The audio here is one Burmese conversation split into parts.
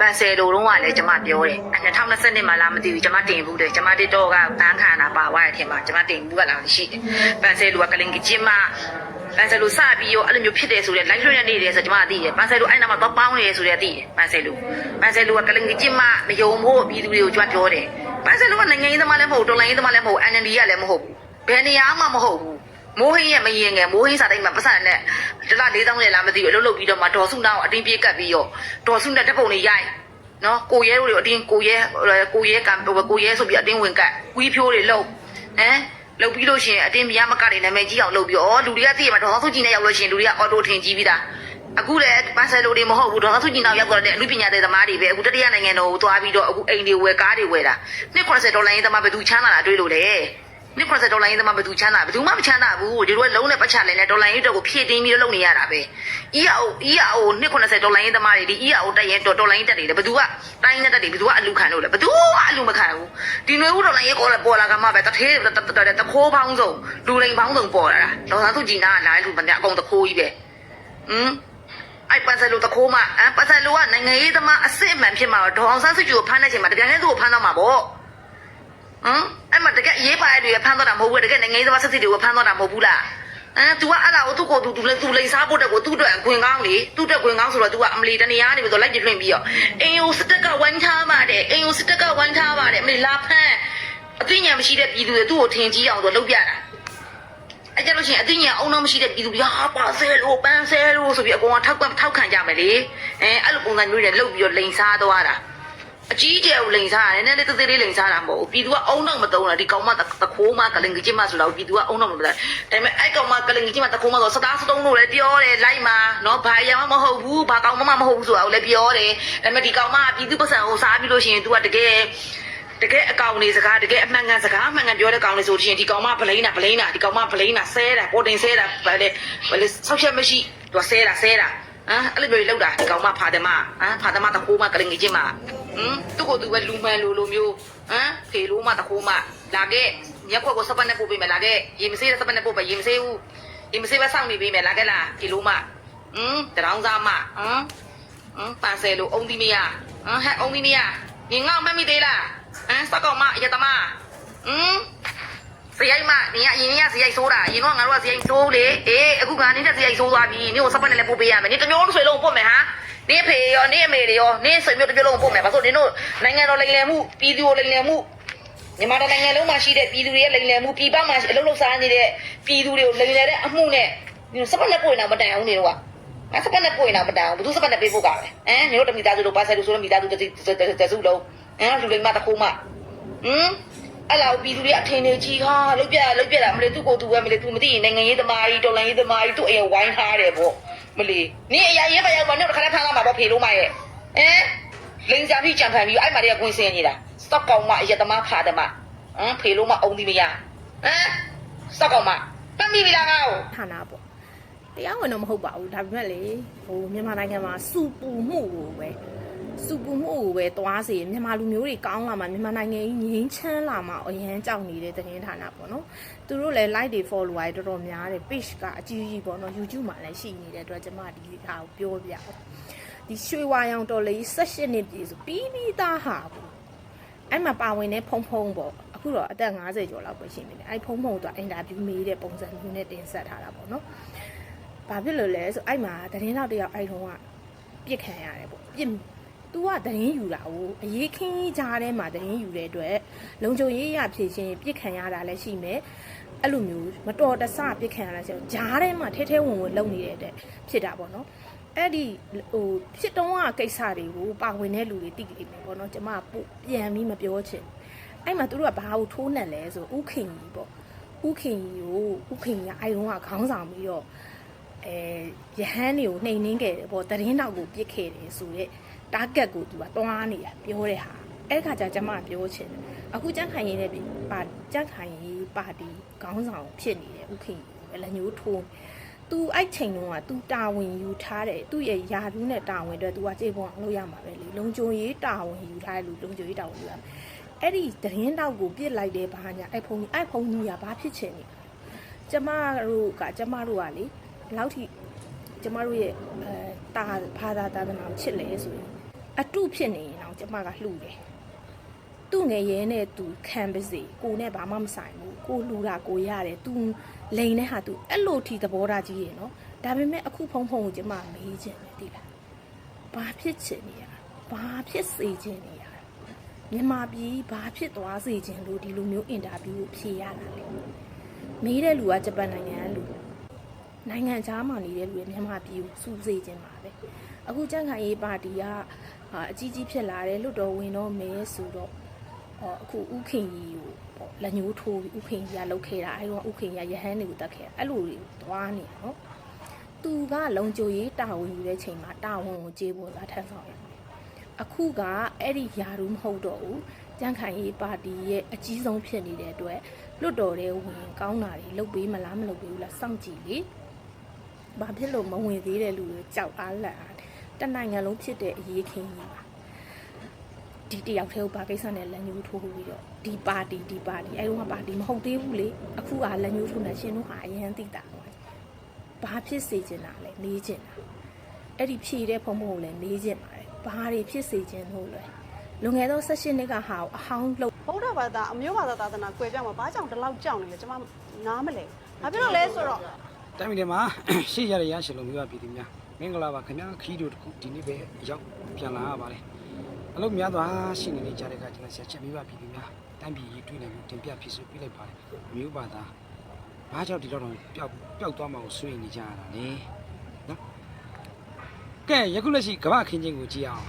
ပန်ဆယ်လိုတော့ကလည်းကျမပြောတယ်အဲ2020မှာလာမသိဘူးကျမတင်ဘူးတယ်ကျမတစ်တော့ကဘန်းခါနာပါသွားတဲ့အထင်မှာကျမတင်ဘူးကလာရှိတယ်ပန်ဆယ်လိုကကလင်ကချင်းမပန်ဆယ်လိုစပြီးရောအဲ့လိုမျိုးဖြစ်တယ်ဆိုတော့ live လွှင့်နေတယ်ဆိုတော့ကျမသိတယ်ပန်ဆယ်လိုအဲ့နာမှာတော့ပေါင်းနေတယ်ဆိုတော့သိတယ်ပန်ဆယ်လိုပန်ဆယ်လိုကကလင်ကချင်းမမယုံဖို့ပြည်သူတွေကိုကျမပြောတယ်ပန်ဆယ်လိုကနိုင်ငံရေးသမားလည်းမဟုတ်တော်လိုင်းရေးသမားလည်းမဟုတ် NND ကလည်းမဟုတ်ဘူးဘယ်နေရာမှမဟုတ်ဘူး မိုးဟင်းရဲ့မရင်ငယ်မိုးဟင်းစာတိုင်းမှာပတ်စံနဲ့တလ၄000လေလားမသိဘူးအလုပ်လုပ်ပြီးတော့မှဒေါ်စုနာကိုအတင်းပြေးကပ်ပြီးတော့ဒေါ်စုနဲ့တက်ပုံတွေရိုက်နော်ကိုရဲတို့တွေအတင်းကိုရဲကိုရဲကံကိုရဲဆိုပြီးအတင်းဝင်ကပ်ကွီးဖြိုးတွေလှုပ်ဟမ်လှုပ်ပြီးလို့ရှိရင်အတင်းမရမကတွေနာမည်ကြီးအောင်လှုပ်ပြီးဩလူတွေကသိရမှာဒေါ်စုကြည့်နေရောက်လို့ရှိရင်လူတွေကအော်တိုထင်ကြီးပြီးသားအခုလည်းပန်ဆယ်လိုတွေမဟုတ်ဘူးဒေါ်စုကြည့်နောက်ရောက်တော့တဲ့အမှုပညာတဲ့သမားတွေပဲအခုတတိယနိုင်ငံတော်ကိုသွားပြီးတော့အခုအိမ်တွေဝယ်ကားတွေဝယ်တာ190ဒေါ်လာရင်းသမားဘယ်သူချမ်းသာတာတွေးလို့လဲ နှစ်90ဒေါ်လာရင်းသမားဘယ်သူချမ်းသာဘယ်သူမှမချမ်းသာဘူးဒီလိုလုံးနဲ့ပတ်ချလဲနဲ့ဒေါ်လာရင်းတော့ကိုဖြည့်တင်းပြီးလုပ်နေရတာပဲ EAO EAO နှစ်90ဒေါ်လာရင်းသမားတွေဒီ EAO တက်ရင်ဒေါ်လာရင်းတက်တယ်လေဘယ်သူကတိုင်းနဲ့တက်တယ်ဘယ်သူကအလူခံလို့လဲဘယ်သူကအလူမခံဘူးဒီနွေဦးဒေါ်လာရင်းကိုပေါ်လာကမှပဲတထေးတခိုးပေါင်းစုံလူလိန်ပေါင်းစုံပေါ်လာတာဒေါ်လာသူကြည်နာလာလူမညာအကုန်တခိုးကြီးပဲဟမ်အဲ့ပတ်စလိုတခိုးမအပတ်စလိုကနိုင်ငံရေးသမားအစစ်အမှန်ဖြစ်မှာဒေါအောင်ဆန်းစုကြည်ကိုဖမ်းတဲ့ချိန်မှာတကယ်နဲ့သူ့ကိုဖမ်းတော့မှာပေါ့ ဟမ်အဲ့မှာတကယ်အရေးပါတဲ့တွေကဖမ်းသွားတာမဟုတ်ဘူးတကယ်နိုင်ငံရေးသမားဆက်စစ်တွေကဖမ်းသွားတာမဟုတ်ဘူးလားအဲ तू ကအဲ့ဒါကိုသူ့ကိုသူသူလဲသူလိန်စားဖို့တက်ကိုသူ့အတွက်ခွင်ကောင်းလေသူ့အတွက်ခွင်ကောင်းဆိုတော့ तू ကအမလီတနေရနေပြီးတော့လိုက်ပြလွင့်ပြီးတော့အင်ယိုစတက်ကဝမ်းထားပါတယ်အင်ယိုစတက်ကဝမ်းထားပါတယ်အမလီလာဖမ်းအသိဉာဏ်မရှိတဲ့ပြည်သူတွေသူ့ကိုထင်ကြီးအောင်ဆိုလှုပ်ပြတာအဲ့ကြလို့ရှိရင်အသိဉာဏ်အုံနောက်မရှိတဲ့ပြည်သူတွေဟာပါဆဲလို့ပန်းဆဲလို့ဆိုပြီးအကောင်ကထောက်ပံ့ထောက်ခံကြမယ်လေအဲအဲ့လိုပုံစံမျိုးတွေလှုပ်ပြီးတော့လိန်စားသွားတာ အကြီးကျယ်ကိုလိန်စားရတယ်နည်းနည်းလေးသေးသေးလေးလိန်စားတာမဟုတ်ဘူးပြည်သူကအုံတော့မတုံးတာဒီကောင်မတခိုးမကလင်ကြီးမဆိုတော့ပြည်သူကအုံတော့မတုံးတာဒါပေမဲ့အဲ့ကောင်မကလင်ကြီးမတခိုးမဆိုစတားစတုံးလို့လည်းပြောတယ်လိုက်မှာနော်ဘာရမမဟုတ်ဘူးဘာကောင်မမမဟုတ်ဘူးဆိုတာကိုလည်းပြောတယ်ဒါပေမဲ့ဒီကောင်မကပြည်သူပတ်စံကိုစားပြီးလို့ရှိရင် तू ကတကယ်တကယ်အကောင်နေစကားတကယ်အမှန်ကန်စကားအမှန်ကန်ပြောတဲ့ကောင်လေးဆိုလို့ရှိရင်ဒီကောင်မဗလိန်တာဗလိန်တာဒီကောင်မဗလိန်တာဆဲတာပေါ်တင်ဆဲတာဗလေဗလေဆောက်ချက်မရှိ तू ဆဲတာဆဲတာ ဟမ်အဲ့လိုမျိုးလောက်တာဒီကောင်မဖာတယ်မဟမ်ဖာတယ်မတခိုးမကလင်ကြီးမဟမ်သူ့ကိုသူပဲလူမှန်လိုလိုမျိုးဟမ်ဖေလို့မတခိုးမလာခဲ့ရက်ခွက်ကိုစပတ်နဲ့ပို့ပေးမယ်လာခဲ့ရေမစေးတဲ့စပတ်နဲ့ပို့ပဲရေမစေးဘူးရေမစေးပဲစောင့်နေပေးမယ်လာခဲ့လားဖေလို့မဟမ်တရောင်းစားမဟမ်ဟမ်ပန်ဆယ်လိုအုံးသီးမရဟမ်ဟဲ့အုံးသီးမရငင်ငေါ့မမိသေးလားဟမ်စကောက်မရတမဟမ် စရိုက်မနင်ကအရင်ကစရိုက်ဆိုးတာအရင်တော့ငါတို့ကစရိုက်ဆိုးလေအေးအခုကနေတဲ့စရိုက်ဆိုးသွားပြီနင်ကိုစပတ်နဲ့လည်းပို့ပေးရမယ်နင်တမျိုးဆွေလုံးပို့မယ်ဟာနေဖေရောနေအမေတွေရောနေဆွေမျိုးတစ်ပြလုံးပို့မယ်ဘာလို့နင်တို့နိုင်ငံတော်လိမ်လည်မှုပြည်သူကိုလိမ်လည်မှုမြန်မာတိုင်းနိုင်ငံလုံးမှာရှိတဲ့ပြည်သူတွေရဲ့လိမ်လည်မှုပြည်ပမှာအလုံးလုံးစားနေတဲ့ပြည်သူတွေကိုလိမ်လည်တဲ့အမှုနဲ့ဒီစပတ်နဲ့ပို့နေတာမတန်အောင်နေတော့ကငါစပတ်နဲ့ပို့နေတာမတန်အောင်ဘယ်သူစပတ်နဲ့ပေးဖို့ကပဲဟမ်နေတို့တမိသားစုတို့ပါဆယ်လို့ဆိုတော့မိသားစုတစ်တစ်စုလုံးဟမ်လူလိမ်မတစ်ခုမှဟမ် အဲ့လောက်ပြည်သူတွေအထင်နေကြီးဟာလုတ်ပြလုတ်ပြတာမလို့သူ့ကိုယ်သူပဲမလို့သူမသိရင်နိုင်ငံရေးသမားကြီးတော်လိုင်းရေးသမားကြီးသူ့အရင်ဝိုင်းထားတယ်ပေါ့မလီနင်အရာရေးမရောက်ပါနဲ့တခါတည်းဖမ်းလာမှာပေါ့ဖေလို့မရဲ့ဟမ်လိန်စာပြီးကြံဖန်ပြီးအဲ့မှာတည်းကကွင်းစင်းနေတာစတော့ကောင်မအရသမားဖာတယ်မဟမ်ဖေလို့မအုံဒီမရဟမ်စတော့ကောင်မပတ်မိပြီလားငါ့ကိုဌာနပေါ့တရားဝင်တော့မဟုတ်ပါဘူးဒါပေမဲ့လေဟိုမြန်မာနိုင်ငံမှာစူပူမှုကိုပဲ စူပူမှုကိုပဲသွားစေမြန်မာလူမျိုးတွေကောင်းလာမှမြန်မာနိုင်ငံကြီးငြိမ်းချမ်းလာမှအရန်ကြောက်နေတဲ့သတင်းဌာနပေါ့နော်သူတို့လည်း like တွေ follower တွေတော်တော်များတယ် page ကအကြီးကြီးပေါ့နော် YouTube မှာလည်းရှိနေတဲ့အတွက်ကျွန်မဒီဟာကိုပြောပြအောင်ဒီရွှေဝါရောင်တော်လေး18နှစ်ပြည့်ဆိုပြီးပြီးသားဟာပေါ့အဲ့မှာပါဝင်တဲ့ဖုံဖုံပေါ့အခုတော့အသက်50ကျော်လောက်ပဲရှိနေတယ်အဲ့ဖုံဖုံတော့အင်တာဗျူးမေးတဲ့ပုံစံမျိုးနဲ့တင်ဆက်ထားတာပေါ့နော်ဘာဖြစ်လို့လဲဆိုအဲ့မှာသတင်းတော့တယောက်အဲ့တုန်းကပြစ်ခံရတယ်ပေါ့ပြစ် तू ကသတင်းယူတာကိုအရေးခင်းကြားထဲမှာသတင်းယူတဲ့အတွက်လုံခြုံရေးရဖြည့်ချင်းပြစ်ခံရတာလည်းရှိမယ်အဲ့လိုမျိုးမတော်တဆပြစ်ခံရတာဆိုဂျားထဲမှာထဲထဲဝင်ဝင်လုံနေတဲ့အတွက်ဖြစ်တာပေါ့နော်အဲ့ဒီဟိုဖြစ်တုံးကကိစ္စတွေကိုပါဝင်တဲ့လူတွေသိကြတယ်ပေါ့နော်ကျမပို့ပြန်ပြီးမပြောချင်အဲ့မှာသူတို့ကဘာကိုထိုးနှက်လဲဆိုဥခင်ကြီးပေါ့ဥခင်ကြီးကိုဥခင်ကြီးကအဲ့တုန်းကခေါင်းဆောင်ပြီးတော့အဲရဟန်းတွေကိုနှိမ်နှင်းခဲ့တယ်ပေါ့တရင်တော့ကိုပြစ်ခဲ့တယ်ဆိုတော့ target ကိုသူကတွားနေတာပြောတဲ့ဟာအဲ့ခါကျကျမပြောချင်တယ်အခုကြန့်ခိုင်ရေးနဲ့ပါကြန့်ခိုင်ရေးပါတီခေါင်းဆောင်ဖြစ်နေတယ်ဥခင်အလညိုးထိုးသူအဲ့ချိန်တုန်းကသူတာဝန်ယူထားတယ်သူ့ရဲ့ယာဒူးနဲ့တာဝန်အတွက်သူကကြေပွန်အောင်လုပ်ရမှာပဲလေလုံခြုံရေးတာဝန်ယူထားတယ်လူလုံခြုံရေးတာဝန်ယူရမယ်အဲ့ဒီတရင်တော့ကိုပြစ်လိုက်တယ်ဘာညာအဲ့ဖုန်းကြီးအဲ့ဖုန်းကြီးကဘာဖြစ်ချင်နေကျမတို့ကကျမတို့ကလေဘယ်လောက်ထိကျမတို့ရဲ့အဲတာဘာသာသာသနာကိုချစ်လဲဆိုရင် အတုဖြစ်နေရင်တော့ကျမကလှူတယ်သူ့ငယ်ရဲနဲ့သူခံပါစေကိုနဲ့ဘာမှမဆိုင်ဘူးကိုလှူတာကိုရတယ်သူလိန်တဲ့ဟာသူအဲ့လိုထိသဘောထားကြီးရယ်နော်ဒါပေမဲ့အခုဖုံဖုံကိုကျမမေးချင်တယ်တိလားဘာဖြစ်ချင်နေရဘာဖြစ်စေချင်နေရမြန်မာပြည်ဘာဖြစ်သွားစေချင်လို့ဒီလိုမျိုးအင်တာဗျူးကိုဖြေရတာလေမေးတဲ့လူကဂျပန်နိုင်ငံကလူ နိုင်ငံခြားမှာနေတဲ့လူတွေမြန်မာပြည်ကိုစူးစေခြင်းပါပဲအခုကြံ့ခိုင်ရေးပါတီကအာအကြီးကြီးဖြစ်လာတယ်လွတ်တော်ဝင်တော့မဲဆိုတော့ဟောအခုဥခင်ကြီးကိုပေါ့လက်ညှိုးထိုးပြီးဥခင်ကြီးကလှုပ်ခဲ့တာအဲဒီတော့ဥခင်ကြီးကရဟန်းတွေကိုတတ်ခဲ့တာအဲ့လိုတွေသွားနေတာနော်သူကလုံချိုရေးတာဝန်ယူတဲ့ချိန်မှာတာဝန်ကိုကျေးပေါ်လာထမ်းဆောင်ရမယ်အခုကအဲ့ဒီယာရုမဟုတ်တော့ဘူးကြံ့ခိုင်ရေးပါတီရဲ့အကြီးဆုံးဖြစ်နေတဲ့အတွက်လွတ်တော်တဲ့ဝင်ကောင်းတာတွေလုပ်ပေးမလားမလုပ်ပေးဘူးလားစောင့်ကြည့်လေ ဘာဖြစ်လို့မဝင်သေးတဲ့လူတွေကြောက်အားလက်အားတနိုင်ငံလုံးဖြစ်တဲ့အရေးခင်းကြီးပါဒီတယောက်တည်းကိုဘာကိစ္စနဲ့လက်ညှိုးထိုးပြီးတော့ဒီပါတီဒီပါတီအဲတော့ပါတီမဟုတ်သေးဘူးလေအခုကလက်ညှိုးထိုးနေရှင်တို့ဟာအရင်သိတာပါဘာဖြစ်စေချင်တာလဲနေချင်တာအဲ့ဒီဖြည့်တဲ့ဖုံဖုံကိုလည်းနေချင်ပါတယ်ဘာတွေဖြစ်စေချင်လို့လဲလွန်ခဲ့သော16နှစ်ကဟာကိုအဟောင်းလုပ်ဗုဒ္ဓဘာသာအမျိုးဘာသာသာသနာကွယ်ပြောင်းမှာဘာကြောင့်ဒီလောက်ကြောက်နေလဲကျွန်မနားမလဲဘာဖြစ်လို့လဲဆိုတော့ တိုင်းပြည်ထဲမှာရှေ့ရတဲ့ရရှင်လုံးမျိုးပြည်သူများမင်္ဂလာပါခင်ဗျာခီးတို့တခုဒီနေ့ပဲရောက်ပြန်လာရပါတယ်အလုပ်များစွာရှိနေနေကြတဲ့ကကျွန်တော်ဆက်ချက်မိဘပြည်သူများတိုင်းပြည်ရေးတွေ့နေမှုတင်ပြဖြစ်ဆိုပြလိုက်ပါတယ်မျိုးပါသားဘာကြောင့်ဒီတော့တော့ပျောက်ပျောက်သွားမှကိုဆွေးနေကြရတာလေနော်ကဲယခုလက်ရှိကမ္ဘာခင်းချင်းကိုကြည့်အောင်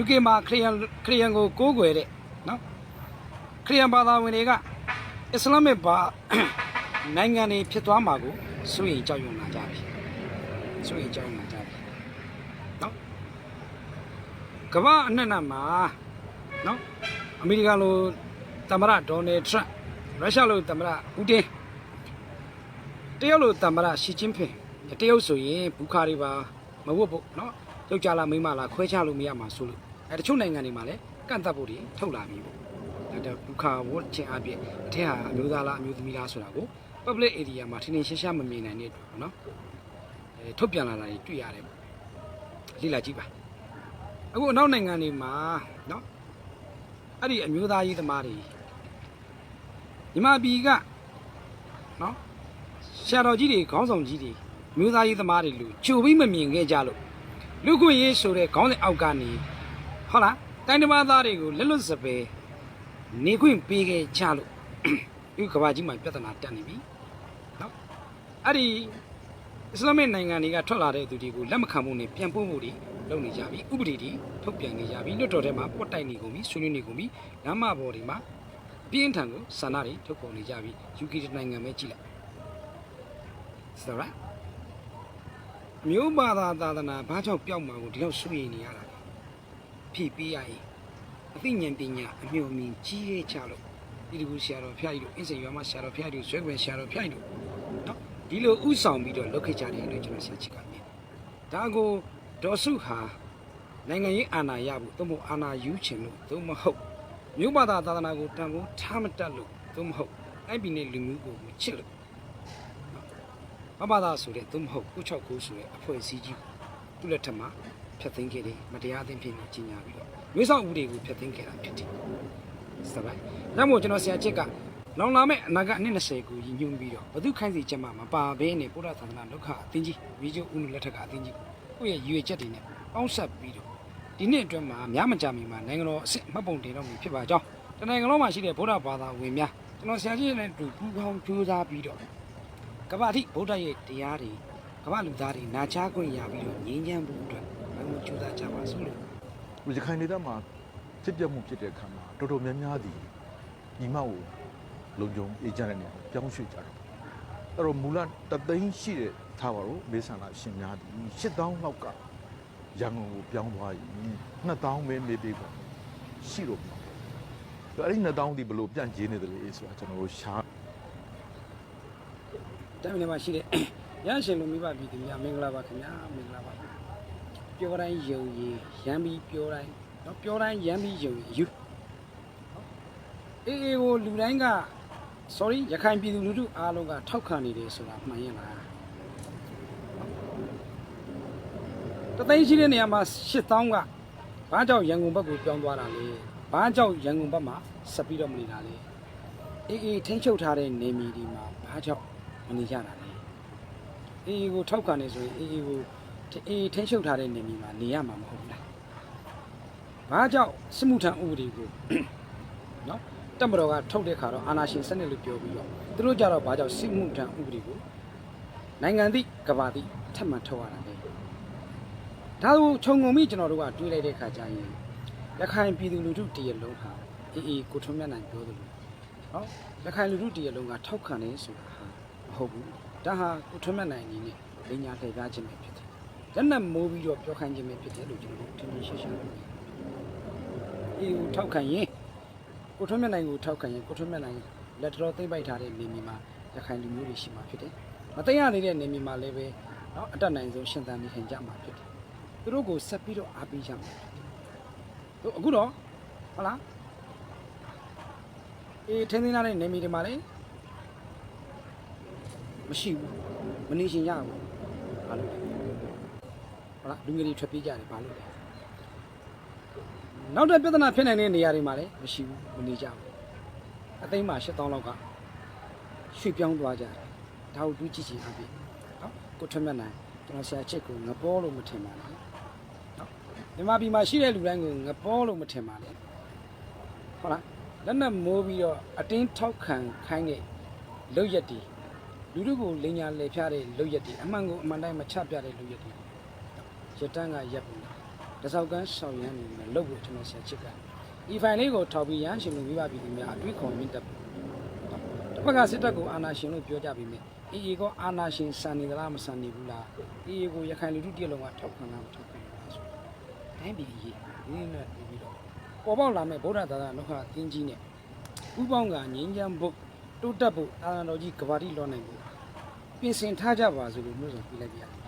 UK မှာခရီးယန်ခရီးယန်ကိုကိုးကွယ်တဲ့နော်ခရီးယန်ဘာသာဝင်တွေကအစ္စလာမစ်ဘာနိုင်ငံတွေဖြစ်သွားမှာကို စိုးရိမ်ကြောက်ရွံ့လာကြပြီစိုးရိမ်ကြောက်ရွံ့လာကြပြီနော်ကမ္ဘာအနှံ့နှံ့မှာနော်အမေရိကန်လိုသမ္မတဒေါ်နယ်ထရန့်ရုရှားလိုသမ္မတပူတင်တရုတ်လိုသမ္မတရှီကျင်းဖင်တရုတ်ဆိုရင်ဘူခါတွေပါမဝတ်ဖို့နော်ယောက်ျားလားမိန်းမလားခွဲခြားလို့မရမှာဆိုလို့အဲတချို့နိုင်ငံတွေမှာလည်းကန့်သတ်ဖို့တွေထုတ်လာပြီပေါ့ဒါတော့ဘူခါဝတ်ခြင်းအပြင်အထက်ဟာအမျိုးသားလားအမျိုးသမီးလားဆိုတာကို public area မှာထင်ထင်ရှားရှားမမြင်နိုင်တဲ့အတွက်ပေါ့နော်အဲထုတ်ပြန်လာတာတွေတွေ့ရတယ်ပေါ့လေ့လာကြည့်ပါအခုအနောက်နိုင်ငံတွေမှာနော်အဲ့ဒီအမျိုးသားရေးသမားတွေညီမပြည်ကနော်ဆရာတော်ကြီးတွေခေါင်းဆောင်ကြီးတွေအမျိုးသားရေးသမားတွေလူကြိုပြီးမမြင်ခဲ့ကြလို့လူခွင့်ရေးဆိုတဲ့ခေါင်းစဉ်အောက်ကနေဟုတ်လားတိုင်းတစ်ပါးသားတွေကိုလက်လွတ်စပယ်နေခွင့်ပေးခဲ့ကြလို့ဒီကဘာကြီးမှာပြဿနာတက်နေပြီနော် အဲ့ဒီအစ္စလာမစ်နိုင်ငံတွေကထွက်လာတဲ့သူတွေကိုလက်မခံဖို့နဲ့ပြန်ပို့ဖို့တွေလုပ်နေကြပြီဥပဒေတွေထုတ်ပြန်နေကြပြီလွတ်တော်ထဲမှာပွတ်တိုက်နေကုန်ပြီဆွေးနွေးနေကုန်ပြီလမ်းမပေါ်တွေမှာပြင်းထန်ကိုဆန္ဒတွေထုတ်ပေါ်နေကြပြီ UK နိုင်ငံပဲကြည့်လိုက်ဆိုတော့မျိုးဘာသာသာသနာဘာကြောင့်ပျောက်မှာကိုဒီလောက်ဆွေးနေရတာလဲဖြည့်ပေးရရင်အသိဉာဏ်ပညာအမျိုးအမြင်ကြီးရဲချလို့ဒီတကူဆရာတော်ဖျားကြီးတို့အင်းစိန်ရွာမှာဆရာတော်ဖျားကြီးတို့ဆွဲခွင့်ဆရာတော်ဖျားကြီးတို့နော် ဒီလိုဥဆောင်ပြီးတော့လုပ်ခဲ့ကြတယ်လို့ကျွန်တော်ဆရာချစ်ကမြင်ဒါကိုဒေါ်စုဟာနိုင်ငံရေးအာဏာရဖို့သို့မဟုတ်အာဏာယူချင်လို့သို့မဟုတ်မြို့ဘာသာသာသနာကိုတန်ဖိုးထားမတတ်လို့သို့မဟုတ်အဲ့ပြည်နယ်လူမျိုးကိုမချစ်လို့နော်ဘာဘာသာဆိုတဲ့သို့မဟုတ်ကုချောက်ကိုဆိုတဲ့အဖွဲ့အစည်းကြီးကိုသူ့လက်ထက်မှာဖျက်သိမ်းခဲ့တယ်မတရားအသင်းဖြစ်နေကြီးညာပြီးတော့မျိုးဆောင်ဦးတွေကိုဖျက်သိမ်းခဲ့တာဖြစ်တယ်စပါး။ဒါမို့ကျွန်တော်ဆရာချစ်က လောင်လာမဲ့အနာဂတ်နှစ်20ကိုရည်ညွှန်းပြီးတော့ဘု து ခိုင်းစီချက်မှမပါဘဲနဲ့ဘုရားသာသနာဒုက္ခအသင်းကြီးဝီကျုဥနုလက်ထက်ကအသင်းကြီးကိုယ့်ရဲ့ရည်ရွယ်ချက်တွေနဲ့ပေါင်းစပ်ပြီးတော့ဒီနှစ်အတွင်းမှာများမကြမီမှာနိုင်ငံတော်အစ်မှတ်ပုံတင်တော့မည်ဖြစ်ပါကြောင်းတနိုင်ငံလုံးမှာရှိတဲ့ဘုရားဘာသာဝင်များကျွန်တော်ဆရာကြီးနဲ့အတူပူးပေါင်းကြိုးစားပြီးတော့ကမ္ဘာတိဗုဒ္ဓရဲ့တရားတွေကမ္ဘာလူသားတွေနာချခွင့်ရပြီးတော့ငြိမ်းချမ်းဖို့အတွက်ဘယ်လိုကြိုးစားကြပါစို့လို့ရခိုင်ဒေသမှာဖြစ်ပျက်မှုဖြစ်တဲ့အခါမှာတော်တော်များများဒီညီမကို လုံခြုံအေဂျင့်တဲ့နေရာကိုပြောင်းရွှေ့ကြတယ်အဲ့တော့မူလတသိန်းရှိတဲ့ထားပါတော့မေးဆန္ဒရှင်များဒီ8000လောက်ကရန်ကုန်ကိုပြောင်းသွားရင်2000ပဲမေးပေးပါရှိတော့မှာအဲ့ဒီ2000ဒီဘလို့ပြန့်ကျင်းနေတယ်လေဆိုတာကျွန်တော်တို့ရှား တိုင်းပြည်မှာရှိတဲ့ ရရှင်လူမိဘပြည်သူများမင်္ဂလာပါခင်ဗျာမင်္ဂလာပါပြောတိုင်းယုံရည်ရမ်းပြီးပြောတိုင်းเนาะပြောတိုင်းရမ်းပြီးယုံရည်ယူအေးအေးကိုလူတိုင်းက sorry ရခိုင်ပြည်သူလူထုအားလုံးကထောက်ခံနေတယ်ဆိုတာမှန်ရင်လားတသိန်းရှိတဲ့နေရာမှာ8000ကဘာဘာကြောင့်ရန်ကုန်ဘက်ကိုပြောင်းသွားတာလဲဘာကြောင့်ရန်ကုန်ဘက်မှာဆက်ပြီးတော့မနေတာလဲအေးအေးထိန်းချုပ်ထားတဲ့နေမီဒီမှာဘာကြောင့်မနေကြတာလဲအေးအေးကိုထောက်ခံနေဆိုရင်အေးအေးကိုအေးအေးထိန်းချုပ်ထားတဲ့နေမီမှာနေရမှာမဟုတ်ဘူးလားဘာကြောင့်စစ်မှုထမ်းဥပဒေကိုနော် တက်မတော်ကထုတ်တဲ့ခါတော့အာဏာရှင်စနစ်လို့ပြောပြီးတော့သူတို့ကြတော့ဘာကြောင့်စစ်မှုထမ်းဥပဒေကိုနိုင်ငံသည့်ကဘာသည့်ထပ်မံထုတ်ရတာလဲဒါကိုခြုံငုံမိကျွန်တော်တို့ကတွေးလိုက်တဲ့ခါကျရင်ရခိုင်ပြည်သူလူထုတရလုံးဟာအေးအေးကိုထွန်းမြတ်နိုင်ပြောသလိုနော်ရခိုင်လူထုတရလုံးကထောက်ခံနေဆိုတာဟာမဟုတ်ဘူးဒါဟာကိုထွန်းမြတ်နိုင်အနေနဲ့လိညာလှည့်ပြခြင်းပဲဖြစ်တယ်လက်နက်မိုးပြီးတော့ပြောခိုင်းခြင်းပဲဖြစ်တယ်လို့ကျွန်တော်တို့ထင်ထင်ရှားရှားပြောတယ်အေးကိုထောက်ခံရင် ကိုထွန်းမြတ်နိုင်ကိုထောက်ခံရင်ကိုထွန်းမြတ်နိုင်လက်တော်သိမ့်ပိုက်ထားတဲ့နေမီမှာရခိုင်လူမျိုးတွေရှိမှာဖြစ်တယ်။မသိရနေတဲ့နေမီမှာလည်းပဲเนาะအတက်နိုင်ဆုံးရှင်သန်နေခင်ကြမှာဖြစ်တယ်။သူတို့ကိုဆက်ပြီးတော့အားပေးကြမှာဖြစ်တယ်။တို့အခုတော့ဟုတ်လားအေးထင်းထင်းလာတဲ့နေမီတွေမှာလည်းမရှိဘူးမနေရှင်ရဘူးဘာလို့လဲဟုတ်လားလူငယ်တွေထွက်ပြေးကြတယ်ဘာလို့လဲ နောက်တဲ့ပြဿနာဖြစ်နိုင်တဲ့နေရာတွေမှာလည်းမရှိဘူးမနေကြဘူးအသိမ်းမှာ8000လောက်ကရွှေ့ပြောင်းသွားကြတယ်ဒါကိုတွေးကြည့်ချင်အပြင်နော်ကိုထွတ်မြတ်နိုင်ကျွန်တော်ဆရာချစ်ကိုငပေါ်လို့မထင်ပါနဲ့နော်မြန်မာပြည်မှာရှိတဲ့လူတိုင်းကိုငပေါ်လို့မထင်ပါနဲ့ဟုတ်လားလက်နက်မိုးပြီးတော့အတင်းထောက်ခံခိုင်းတဲ့လုတ်ရက်တီလူတို့ကိုလိညာလေဖျားတဲ့လုတ်ရက်တီအမှန်ကိုအမှန်တိုင်းမချပြတဲ့လုတ်ရက်တီရတန်းကရက်ဘူး တစောက်ကန်းဆောင်ရမ်းနေတယ်လို့ကိုကျွန်တော်ဆရာချစ်ကဒီဖိုင်လေးကိုထောက်ပြီးရမ်းရှင်လို့မိဘပြည်သူများအတွေးခေါ်မြင့်တက်တစ်ဖက်ကစစ်တပ်ကိုအာဏာရှင်လို့ပြောကြပြီးမြဲအေးအေးကအာဏာရှင်စံနေသလားမစံနေဘူးလားအေးအေးကိုရခိုင်လူထုတရလုံးကထောက်ခံလားမထောက်ခံဘူးလားဆိုတိုင်းပြည်ကြီးဒီနဲ့ပြီးတော့ပေါ်ပေါက်လာမဲ့ဗုဒ္ဓသာသနာလောကအင်းကြီးနဲ့ဥပေါင်းကငင်းချမ်းဖို့တိုးတက်ဖို့အာဏာတော်ကြီးကဘာတိလောနိုင်ဖို့ပြင်ဆင်ထားကြပါစို့လို့မျိုးဆောင်ပြလိုက်ပြရတယ်